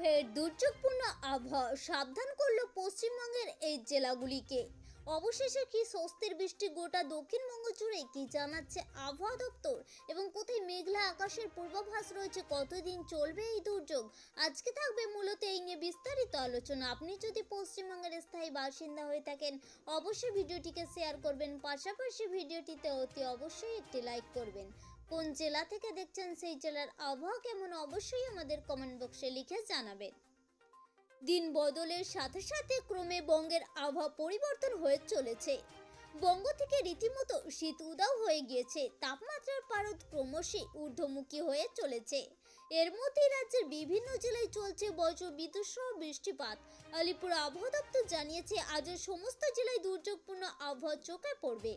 ফের দুর্যোগপূর্ণ আবহাওয়া সাবধান করল পশ্চিমবঙ্গের এই জেলাগুলিকে। অবশেষে কি স্বস্তির বৃষ্টি গোটা দক্ষিণবঙ্গ জুড়ে কি জানাচ্ছে আবহাওয়া দপ্তর? এবং কোথায় মেঘলা আকাশের পূর্বাভাস রয়েছে? কতদিন চলবে এই দুর্যোগ? আজকে থাকবে মূলত এই নিয়ে বিস্তারিত আলোচনা। আপনি যদি পশ্চিমবঙ্গের স্থায়ী বাসিন্দা হয়ে থাকেন, অবশ্যই ভিডিওটিকে শেয়ার করবেন। পাশাপাশি ভিডিওটিতে অতি অবশ্যই একটি লাইক করবেন। কোন জেলা থেকে দেখছেন সেই জেলার আবহাওয়া কেমন, অবশ্যই আমাদের কমেন্ট বক্সে লিখে জানাবেন। দিন বদলের সাথে সাথে ক্রমে বঙ্গের আবহাওয়া পরিবর্তন হয়ে চলেছে। বঙ্গ থেকে রীতিমতো শীত উদাও হয়ে গিয়েছে। তাপমাত্রার পারদ ক্রমশই ঊর্ধ্বমুখী হয়ে চলেছে। এর মধ্যেই রাজ্যের বিভিন্ন জেলায় চলছে বজ্র বিদ্যুৎ সহ বৃষ্টিপাত। আলিপুর আবহাওয়া দপ্তর জানিয়েছে আজও সমস্ত জেলায় দুর্যোগপূর্ণ আবহাওয়া চোখে পড়বে।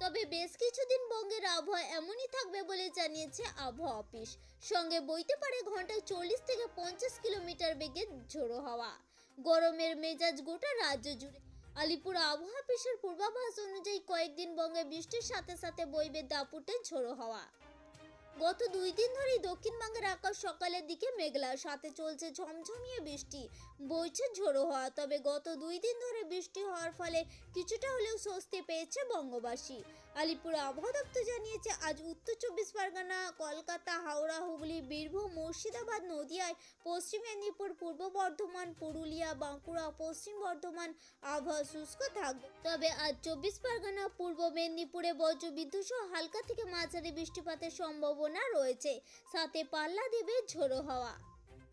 তবে বেশ কিছুদিন বঙ্গের আবহাওয়া এমনই থাকবে বলে জানিয়েছে আবহাওয়া অফিস। সঙ্গে বইতে পারে ঘন্টায় চল্লিশ থেকে পঞ্চাশ কিলোমিটার বেগে ঝোড়ো হাওয়া। গরমের মেজাজ গোটা রাজ্য জুড়ে। আলিপুর আবহাওয়া অফিসের পূর্বাভাস অনুযায়ী কয়েকদিন বঙ্গে বৃষ্টির সাথে সাথে বইবে দাপুটে ঝোড়ো হাওয়া। গত দুই দিন ধরেই দক্ষিণবঙ্গের আকাশ সকালের দিকে মেঘলা, সাথে চলছে ঝমঝমিয়ে বৃষ্টি। বইছে ঝোড়ো হওয়া, তবে গত দুই দিন ধরে বৃষ্টি হওয়ার ফলে কিছুটা হলেও স্বস্তি পেয়েছে বঙ্গবাসী। আলিপুর আবহাওয়া দপ্তর জানিয়েছে, আজ উত্তর চব্বিশ পরগনা, কলকাতা, হাওড়া, হুগলি, বীরভূম, মুর্শিদাবাদ, নদিয়ায় পশ্চিম মেদিনীপুর, পূর্ব বর্ধমান, পুরুলিয়া, বাঁকুড়া, পশ্চিম বর্ধমান আবহাওয়া শুষ্ক থাকবে। তবে আজ চব্বিশ পরগনা, পূর্ব মেদিনীপুরে বজ্রবিদ্যুৎ সহ হালকা থেকে মাঝারি বৃষ্টিপাতের সম্ভাবনা রয়েছে। সাথে পাল্লা দেবে ঝোড়ো হাওয়া।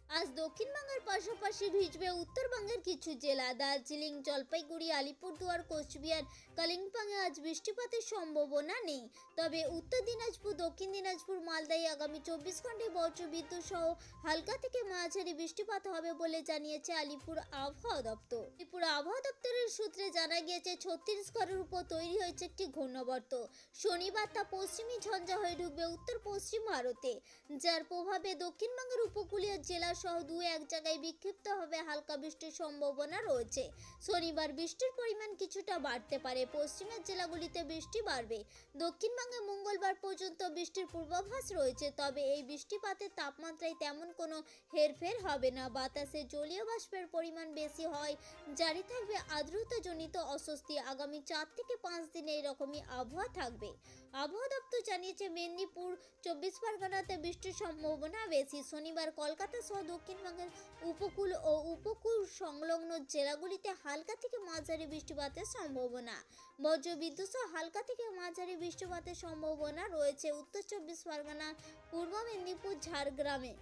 আজ দক্ষিণবঙ্গের পাশাপাশি ভিজবে উত্তরবঙ্গের কিছু জেলা। দার্জিলিং, জলপাইগুড়ি, আলিপুরদুয়ার, কোচবিহার, কালিম্পংয়ে আজ বৃষ্টিপাতের সম্ভাবনা নেই। তবে উত্তর দিনাজপুর, দক্ষিণ দিনাজপুর, মালদায় আগামী চব্বিশ ঘন্টায় বজ্রবিদ্যুৎ সহ হালকা থেকে মাঝারি বৃষ্টিপাত হবে বলে জানিয়েছে আলিপুর আবহাওয়া দপ্তর। আলিপুর আবহাওয়া দপ্তরের সূত্রে জানা গিয়েছে, ছত্তিশগড়ের উপর তৈরি হয়েছে একটি ঘূর্ণবর্ত। শনিবার তা পশ্চিমী ঝঞ্ঝা হয়ে ঢুকবে উত্তর পশ্চিম ভারতে। যার প্রভাবে দক্ষিণবঙ্গের উপকূলীয় জেলা সহ দু এক জায়গায় বিক্ষিপ্তভাবে হালকা বৃষ্টির সম্ভাবনা রয়েছে। শনিবার বৃষ্টির পরিমাণ কিছুটা বাড়তে পারে। পশ্চিমের জেলাগুলিতে বৃষ্টি বাড়বে। দক্ষিণবঙ্গে মঙ্গলবার পর্যন্ত বৃষ্টির পূর্বাভাস রয়েছে, তবে এই বৃষ্টিপাতের তাপমাত্রায় তেমন কোনো হেরফের হবে না। বাতাসে জলীয় বাষ্পের পরিমাণ বেশি হয়, জারি থাকবে আর্দ্রতাজনিত অস্বস্তি। আগামী চার থেকে পাঁচ দিনে এরকমই আবহাওয়া থাকবে। আবহাওয়া দপ্তর জানিয়েছে, মেদিনীপুর চব্বিশ পরগনাতে বৃষ্টির সম্ভাবনা বেশি। শনিবার কলকাতা সহ দক্ষিণবঙ্গের উপকূল ও উপকূল সংলগ্ন জেলাগুলিতে হালকা থেকে মাঝারি বৃষ্টিপাতের সম্ভাবনা। বজ্রবিদ্যুৎ সহ হালকা থেকে মাঝারি বৃষ্টিপাতের সম্ভাবনা রয়েছে উত্তর চব্বিশ পরগনা, পূর্ব মেদিনীপুর, ঝাড়গ্রামে।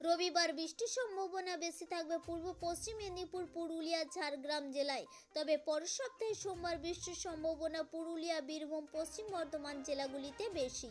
রবিবার বৃষ্টির সম্ভাবনা বেশি থাকবে পূর্ব পশ্চিম মেদিনীপুর, পুরুলিয়া, ঝাড়গ্রাম জেলায়। তবে পরের সপ্তাহে সোমবার বৃষ্টির সম্ভাবনা পুরুলিয়া, বীরভূম, পশ্চিম বর্ধমান জেলাগুলিতে বেশি।